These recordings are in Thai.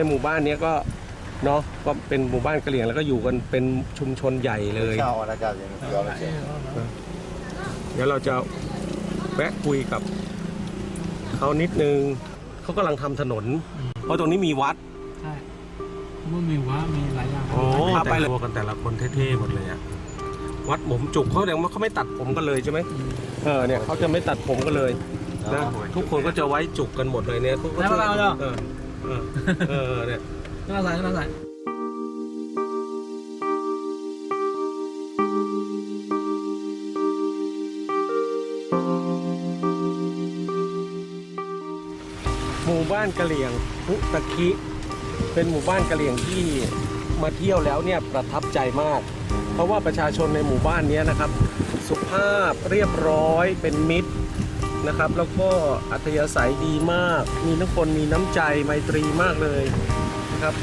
ในหมู่บ้านเนี้ยก็เนาะก็เป็นหมู่บ้านกะเหรี่ยงแล้วก็อยู่กันเป็นชุมชนใหญ่เลย Chào là cả gì nữa là chuyện. เดี๋ยวเราจะแวะคุยกับเขานิดนึงเขากำลังทำถนน เพราะตรงนี้มีวัด ใช่มันมีว่ามีหลายอย่างโอ้ไปเลยกันแต่ละคนเท่ๆหมดเลยอะวัดหมมจุกเขาแสดงว่าเขาไม่ตัดผมกันเลยใช่ไหมเออเนี่ยเขาจะไม่ตัดผมกันเลยนะทุกคนก็จะไว้จุกกันหมดเลยเนี่ยเขาก็จะเออ เออเออเนี่ยน่าใส่น่าใส่หมู่บ้านกะเหรี่ยงพุตะคิ เป็นหมู่บ้านกะเหรี่ยงที่มาเที่ยวแล้วเนี่ยประทับใจมาก เพราะว่าประชาชนในหมู่บ้านเนี้ยนะครับ สุภาพเรียบร้อยเป็นมิตร นะครับ แล้วก็อัธยาศัยดีมาก มีทั้งคนมีน้ำใจไมตรีมากเลยนะครับ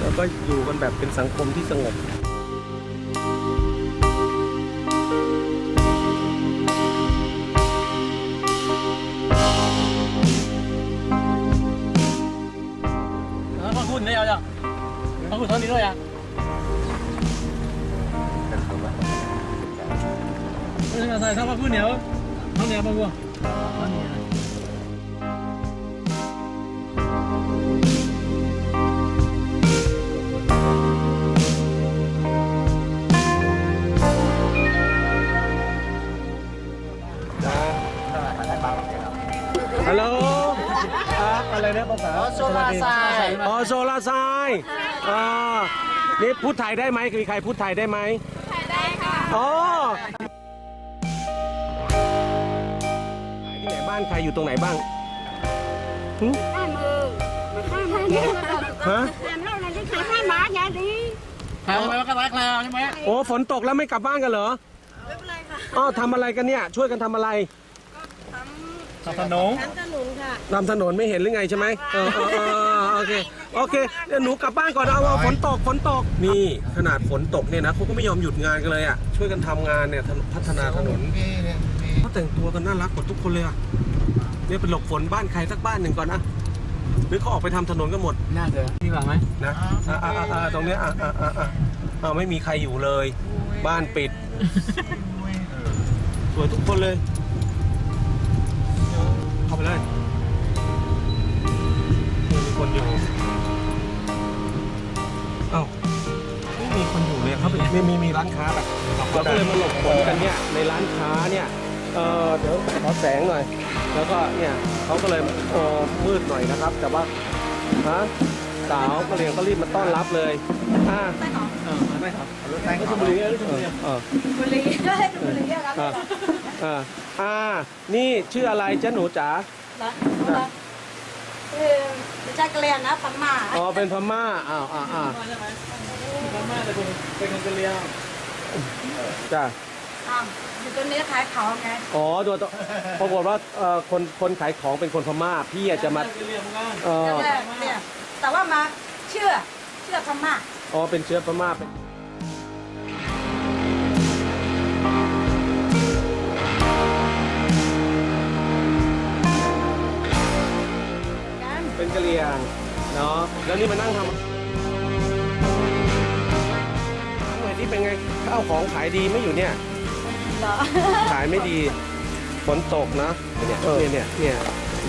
แล้วก็อยู่กันแบบเป็นสังคมที่สงบแล้วพักคุณได้ยังพักคุณเท่านี้ด้ว ยยังไม่ใช่ใส่ถ้าพักคุณเหนียวเท่านี้พักคุณฮัลโหลอะอะไรนะภาษาโซลาร์ไซด์อ๋อโซลาร์ไซด์อ๋อนี่พูดไทยได้ไหมมีใครพูดไทยได้ไหมไทยได้ค่ะอ๋อ บ้านใครอยู่ตรงไหนบ้างหึ hai mươi hai hai mươi ฮะ làm lâu là đi khai hai má nhà đi ใครเอาไปก็รักแล้วใช่ไหมโอ้ฝนตกแล้วไม่กลับบ้านกันเหรออ๋อทำอะไรกันเนี่ย ช่วยกันทำอะไรทำขนม thắm cho nụ ค่ะนำถนนไม่เห็นหรือไงใช่ไหมเออเออเออโอเคโอเคเดี๋ยวหนูกลับบ้านก่อนเอาเอาฝนตกฝนตกนี่ขนาดฝนตกเนี่ยนะเขาก็ไม่ยอมหยุดงานกันเลยอะช่วยกันทำงานเนี่ยถนนพัฒนาถนนเขาแต่งตัวกันน่ารักกว่าทุกคนเลยอะเนี่ยเป็นหลบฝนบ้านใครสักบ้านหนึ่งก่อนนะหรือเขาออกไปทำถนนกันหมด น่าจะดีกว่าไหมนะอ่าอ่าอ่าตรงเนี้ยอ่าอ่าอ่าอ่าอ่าไม่มีใครอยู่เลย บ้านปิด สวยทุกคนเลย เข้าไปเลยมีคนอยู่เอ้าไม่มีคนอยู่เลยครับไม่มีมีร้านค้าแบบเราก็เลยมาหลบฝนกันเนี่ยในร้านค้าเนี่ย เออเดี๋ยวขอแสงหน่อย แล้วก็เนี่ยเขาก็เลยเออมืดหน่อยนะครับ แต่ว่าฮะสาวก็เรียงก็รีบมาต้อนรับเลยอ่าเออไม่ครับ Lúc này ชลบุรีชลบุรีเออ bự lì bự lì ra อ่าอ่าอ่านี่ชื่ออะไรเจ๊ะหนูจ๋า đó ừ cha cái lèn á tắm mà อ๋อเป็นพม่าอ้าวอ่าอ่าพม่าแต่เป็นคนกะเหรี่ยงจ้าะ à thì tôi nế thái khó nghe อ๋อตัวตัวปรากฏว่าเอ่อคนคนขายของเป็นคนพม่าพี่อาจจะมากะเหรี่ยงเหมือนกันเออ Thế là- nè, แต่ว่ามาเชื่อเชื่อธรรมะอ๋อเป็นเชื้อพม่าเป็นกันเป็นกะเหรี่ยงเนาะแล้วนี่มานั่งทำหน่วยที่เป็นไงข้าวของขายดีไม่อยู่เนี่ย เหรอ ขายไม่ดีฝนตกนะเนี่ยเออเนี่ยเนี่ย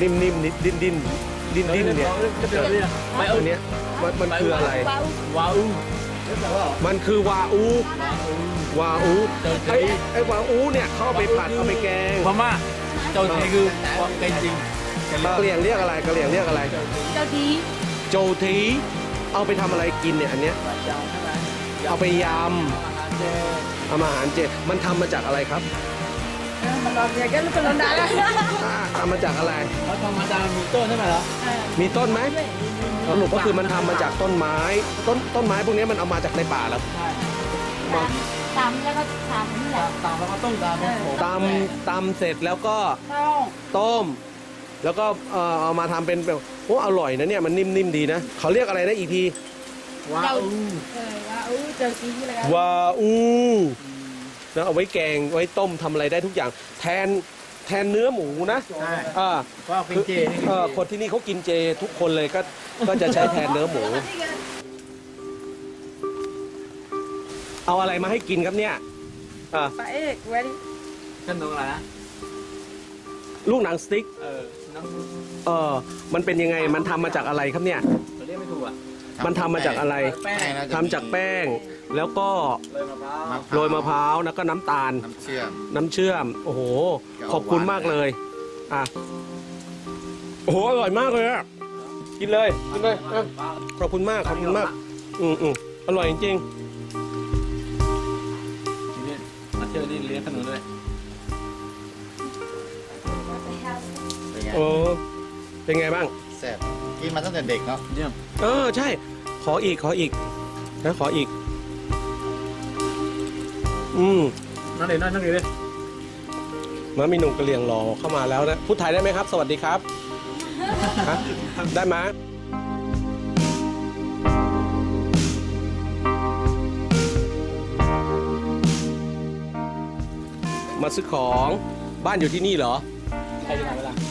นิ่มนิ่มนิดดิ้นดิ้นดิ้นดิ้นเนี่ยกะเหรี่ยงไม่อัเอานเนี้ยมันมันคืออะไรว้าวว้าวมันคือวาอูวาอูไอ้ไอ้วาอูเนี่ยเข้าไปผัดเอาไปแกงพม่าเจ้าทีคือแกงจริงกะเหรี่ยงเรียกอะไรกะเหรี่ยงเรียกอะไร เจ้าทีโจทีเอาไปทำอะไรกินเนี่ยอันเนี้ยเอาไปยำ เอามาอาหารเจ มันทำมาจากอะไรครับเออมันรอนอย่างเงี้ยลูกกระลอนได้แล้วอ่าทำมาจากอะไร เขาทำมาจากหมูต้นใช่ไหมเหรอมีต้นไหมสรุปก็คือมันทำมาจากต้นไม้ ต้นต้นไม้พวกนี้มันเอามาจากในป่าแล้วใช่ตำแล้วก็ทำนี่แหละตามแล้วก็ต้มตามเป็นโขตำตำเสร็จแล้วก็ต้องต้ม แล้วก็เอ่อเอามาทำเป็นแบบโอ้อร่อยนะเนี่ยมันนิ่มๆดีนะเขาเรียกอะไรนะอีพี ว้าวเออว่าอู้เจอทีอะไรกันวาอูแล้วเอาไว้แกงไว้ต้มทำอะไรได้ทุกอย่าง แทนแทนเนื้อหมูนะใช่อ่าว่าเป็นเจนี่เออคนที่นี่เขากินเจทุกคนเลยก็ก็จะใช้แทนเนื้อหมู เอาอะไรมาให้กินครับเนี่ยอ่าไปเอกเว้ยขนมอะไรนะลูกหนังสติ๊กเออน้องเออมันเป็นยังไงมันทำมาจากอะไรครับเนี่ยเราเรียกไม่ถูกอะ มันทำมาจากอะไรแป้งน่จะทำจากแป้ง แล้วก็เลยมะพร้าวโรยมะพร้าวแล้วก็น้ำตาล น้ำเชื่อม น้ำเชื่อม โอ้โห จะเอาขอบคุณมากเลย อะ โอ้โห อร่อยมากเลยอะ กินเลย กินเลยอะขอบคุณมาก ขอบคุณมาก อืมอืมอร่อยจริงนี่มาเที่ยวนี่เลี้ยงขนมด้วยเป็นไง ๆโอ้เป็นไงบ้างแซ่บ กินมาตั้งแต่เด็กเนาะเยี่ยมเออใช่ ขออีกขออีกนะขออีก อืมนั่งเดี๋ยวนั่งเดี๋ยวเลยมามีหนุ่มกะเหรี่ยงรอเข้ามาแล้วนะพูดไทยได้ไหมครับ สวัสดีครับฮะได้ไหมมาซื้อของบ้านอยู่ที่นี่เหรอใครจะมาเวลา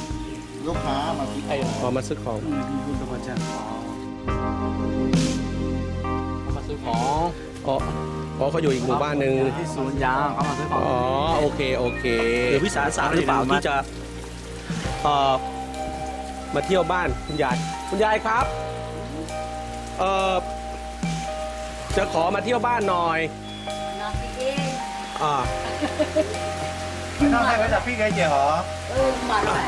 ลูกค้ามากินใครจะพอมาซื้อของคุณสมบัติจ้ามาซื้อของอ๋ออ๋อเขาอยู่อีกหมู่บ้านหนึ่งที่ศูนย์ยางเขามาซื้อของอ๋อโอเคโอเคหรือวิสาสะหรือเปล่าที่จะเอ่อมาเที่ยวบ้านคุณยายคุณยายครับเอ่อจะขอมาเที่ยวบ้านหน่อยนอนสิเองอ่าไม่ต้องให้เขาจับพี่ไก่เจ๋อเหรอเออมาหน่อย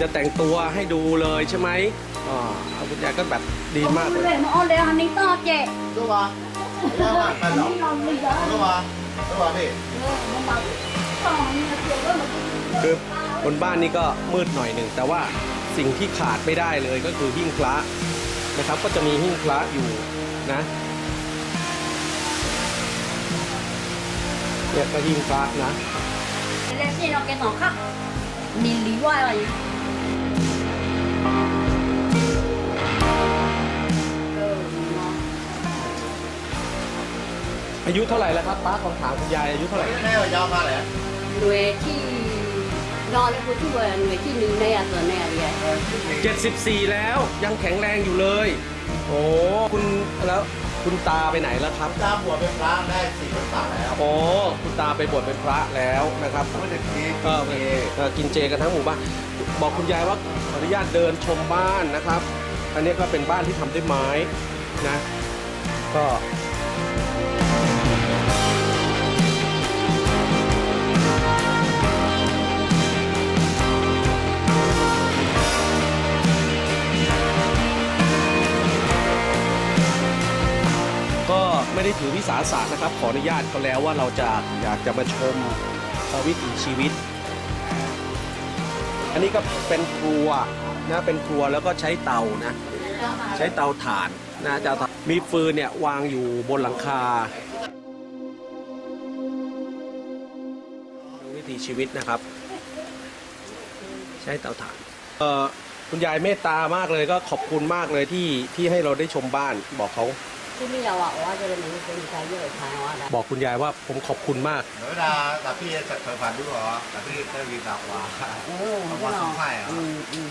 จะแต่งตัวให้ดูเลยใช่ไหมอ่าเอาคุณยายก็แบบดีมากเลเลยยมาเอาเลยฮันนี่ต่อเจ๊รู้ปะไม่ได้ว่ากันหรอกนี่นอนไม่ได้รู้ปะรู้ปะพี่เออมันมาต่อเนี่ยเจ๊ก็มาคือบนบ้านนี้ก็มืดหน่อยหนึ่งแต่ว่าสิ่งที่ขาดไม่ได้เลยก็คือหิ้งพระนะครับ ก็จะมีหิ้งพระอยู่นะเนี่ยก็หิ้งพระนะเล่นที่นอนแกสองครับนิลีว่าอะไร อายุเท่าไหร่แล้วครับป้าขอถามคุณยายอายุเท่าไหร่แม่ว่ายาวมาเลยหน่วยที่นอนในผู้ช่วยหน่วยที่หนึ่งในอาเซียนในอาเซียน74 แล้วยังแข็งแรงอยู่เลย โอ้คุณแล้วคุณตาไปไหนแล้วครับตามบวชเป็นพระได้สี่พรรษาแล้วโอ้คุณตาไปบวชเป็นพระแล้วนะครับเมื่อเด็กนี้เออเออกินเจกันทั้งหมู่บ้านบอกคุณยายว่าขออนุญาตเดินชมบ้านนะครับ อันนี้ก็เป็นบ้านที่ทำด้วยไม้นะ ก็ ก็ไม่ได้ถือวิสาสะนะครับ ขออนุญาตเขาแล้วว่าเราจะอยากจะมาชมวิถีชีวิต อันนี้ก็เป็นครัวนะเป็นครัวแล้วก็ใช้เตานะ ใช้เตาถ่านนะจะมีฟืนเนี่ยวางอยู่บนหลังคา ถีชีวิตนะครับ ใช้เตาถ่านเอ่อคุณยายเมตตามากเลยก็ขอบคุณมากเลยที่ที่ให้เราได้ชมบ้านบอกเขาที่นี่เราอะว่าจะเป็นเป็นใครเยอะทางว่าบอกคุณยายว่าผมขอบคุณมากเดี๋ยวเวลาแต่พี่จะเคยผ่านดูเหรอแต่พี่ได้วีดาวว่าเออเอามาสองไข่เหรออืมอืม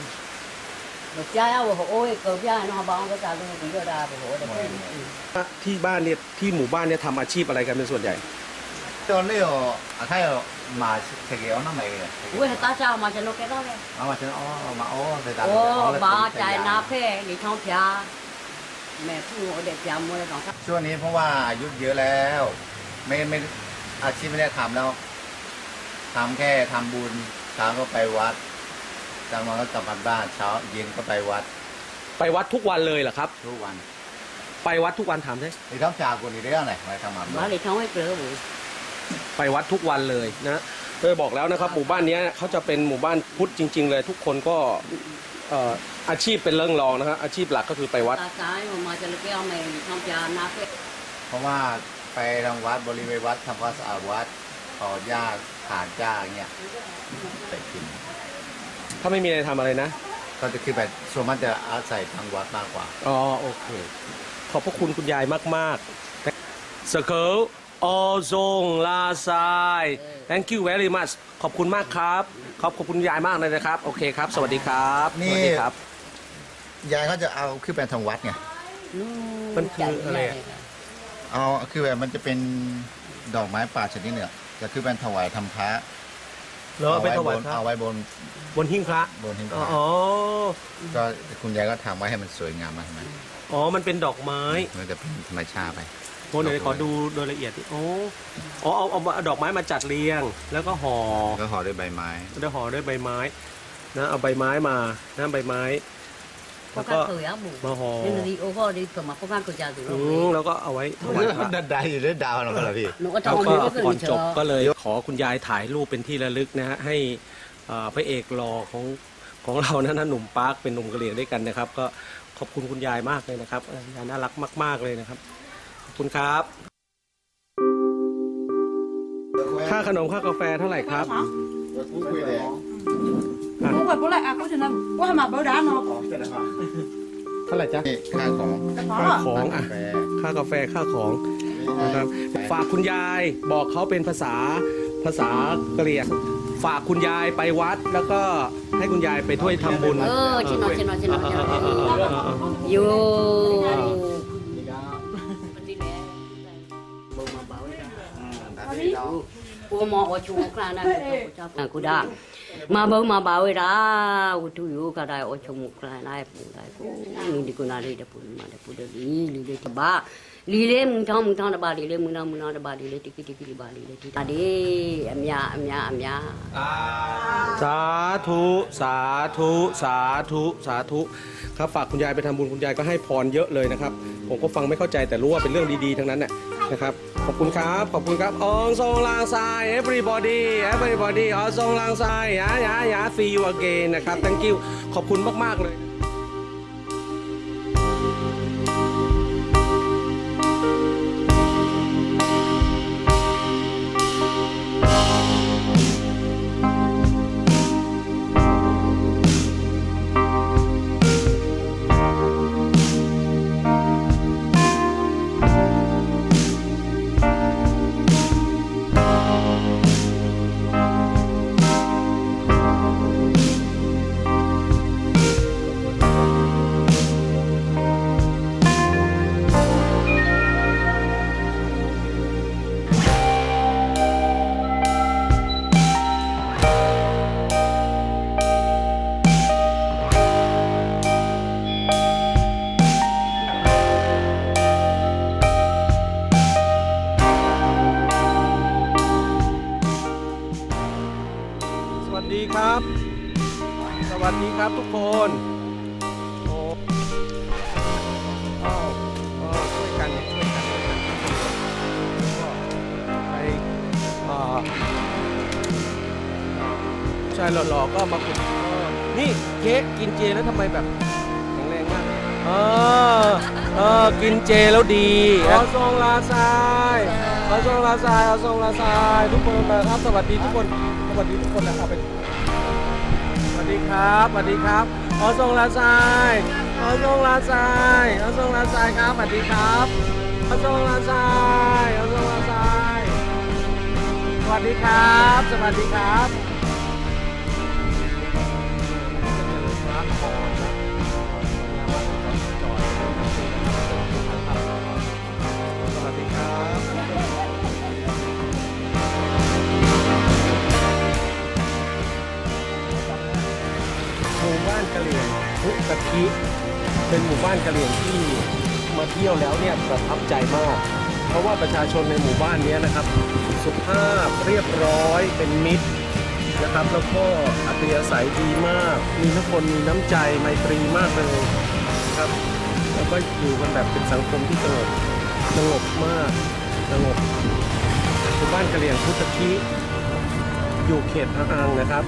บอกจ้าเอาหัวโอ้ยเกิดย่าน้องบ้องก็จะดูดีก็ได้หัวแต่ก็ที่บ้านเนี่ยที่หมู่บ้านเนี่ยทำอาชีพอะไรกันเป็นส่วนใหญ่ตอนนี้อะถ้ามาเทเกียวน้ำไหมอุ้ยตาเจ้ามาจะ นกแกต้องเลยเอามาเช่นอ๋อมาอ๋อไปตามโอ้บ้าใจนาเพ่หรือท้องพยาแม่ผู้เด็กยามวยสองครับช่วงนี้เพราะว่าอายุเยอะแล้ว ไม่ไม่อาชีพไม่ได้ทำแล้วทำแค่ทำบุญเช้าก็ไปวัดกลางวันก็กลับมาบ้านเช้าเย็นก็ไปวัดไปวัดทุกวันเลยเหรอครับ ทุกวันไปวัดทุกวันถามได้นี่ต้องจากคนนี้เรื่องไหนไปทำมาบ้าหรือท้องไม่เปลือบุ ไปวัดทุกวันเลยนะเคยบอกแล้วนะครับหมู่บ้านเนี้ยเขาจะเป็นหมู่บ้านพุทธจริง ๆ เลย ทุกคนก็เอ่ออาชีพเป็นเรื่องรองนะครับอาชีพหลักก็คือไปวัดตาซ้ายมาจะเลี้ยงแม่หรือท้องพยานาเพ่เพราะว่าไปทางวัดบริเวณวัดทำความสะอาดวัดขอหญ้าผ่านหญ้าอย่างเงี้ยไปกินถ้าไม่มีอะไรทำอะไรนะ ก็จะคือแบบส่วนมากจะอาศัยทางวัดมากกว่า อ๋อ โอเค ขอบพระคุณคุณยายมากๆเซอร์เคิล อซงลาซาย thank you very much ขอบคุณมากครับขอบขอบคุณยายมากเลยนะครับ โอเคครับ สวัสดีครับนี่ สวัสดีครับ ยายเขาจะเอาขึ้นไปทางวัดไงมันคืออะไรอะ เอาคือแบบมันจะเป็นดอกไม้ป่าชนิดเนี่ยจะขึ้นไปถวายทำพระเหรอเอาไปถวายบนพระเอาไว้บนบนหิ้งพระบนหิ้งพอ๋อระอ๋อก็คุณยายก็ทำไว้ให้มันสวยงามมากไหมอ๋อมันเป็นดอกไม้ มันจะเป็นธรรมชาติไป โมเดี๋ยวขอดูโดยละเอียดดิโอ้อ๋อเอาเอาเอาดอกไม้มาจัดเรียง แล้วก็ห่อก็ห่อด้วยใบไม้ แล้วห่อด้วยใบไม้นะเอาใบไม้มานะใบไม้พวแล้กวก็ก็เคยอะหมูมาห่อนี่นี่โอ้ก็ดีกว่ามาพวกกันก็จะดูอืมแล้วก็เอาไว้ถวายพระ ดันได้อยู่ด้วยดาวเราก็ละพี่หนูก็แล้วทำก็มือก็คือก่อนเชจอบก็เลยขอคุณยายถ่ายรูปเป็นที่ระลึกนะฮะให้อ่าพระเอกหล่อของของเรานะนะหนุ่มปาร์คเป็นหนุ่มกะเหรี่ยงด้วยกันนะครับ ก็ขอบคุณคุณยายมากเลยนะครับเออยายน่ารักมาก ๆเลยนะครับขอบ คุณครับ ค่าขนมค่ากาแฟเท่าไหร่ครับ Bố phải bố lại à, bố cho nó bố mà bố đá nó เท่าไหร่จ๊ะ นี่ค่าของค่าของอะ แฟค่ากาแฟค่าของนะครับ ฝากคุณยายบอกเขาเป็นภาษาภาษากะเหรี่ยงฝากคุณยายไปวัด แล้วก็ให้คุณยายไปถ้วยทำบุญ เออชิโนชิโนชิโนชิโนเออเออเออเออเออโย กูมอชูคลานะกูได้มาบิ่งมาบ่าวรากูทุอยู่ก็ได้โอชูคลาได้ปูได้กูนี่ดิกูนาลีได้ปูมาได้ปูได้ลีลีได้ตบ้าลีเลมึงทำมึงทำได้บ้าลีเลมึงทำมึงทำได้บ้าลีเลติกิติกิบ้าลีเลติตาดีอเมียอเมียอเมียสาธุ สาธุ สาธุ สาธุ ครับฝากคุณยายไปทำบุญคุณยายก็ให้พรเยอะเลยนะครับ ผมก็ฟังไม่เข้าใจแต่รู้ว่าเป็นเรื่องดีๆ ทั้งนั้นน่ะนะครับ ขอบคุณครับ ขอบคุณครับอองซงลางซาย everybody everybody อองซงลางซายยายายา see you again นะครับ thank you ขอบคุณมากๆเลย ครับทุกคนโอ้อ้าวอ้าวช่วยกันช่วยกันช่วยกันก็ไปอ่าใช่หล่อๆก็มาขุดนี่เค้กกินเจแล้วทำไมแบบแข็งแรงมากเออเออกินเจแล้วดีเอาทรงลาซายเอาทรงลาซายเอาทรงลาซายทุกคนนะครับสวัสดีทุกคนสวัสดีทุกคนนะครับไปสวัส ดีครับสวัสดีครับออทรงลาซายออทรงลาซายออทรงลาซายครับสวัสดีครับออทรงลาซายออทรงลาซายสวัสดีครับ สวัสดีครับ บ้านกะเหรี่ยงที่มาเที่ยวแล้วเนี่ยประทับใจมาก เพราะว่าประชาชนในหมู่บ้านนี้นะครับ สุภาพเรียบร้อยเป็นมิตรนะครับ แล้วก็อัธยาศัยดีมาก มีทุกคนมีน้ำใจไมตรีมากเลยนะครับแล้วก็อยู่กันแบบเป็นสังคมที่สงบสงบมากสงบหมู่บ้านกะเหรี่ยงพุตะคิอยู่เขตพะอังนะครับ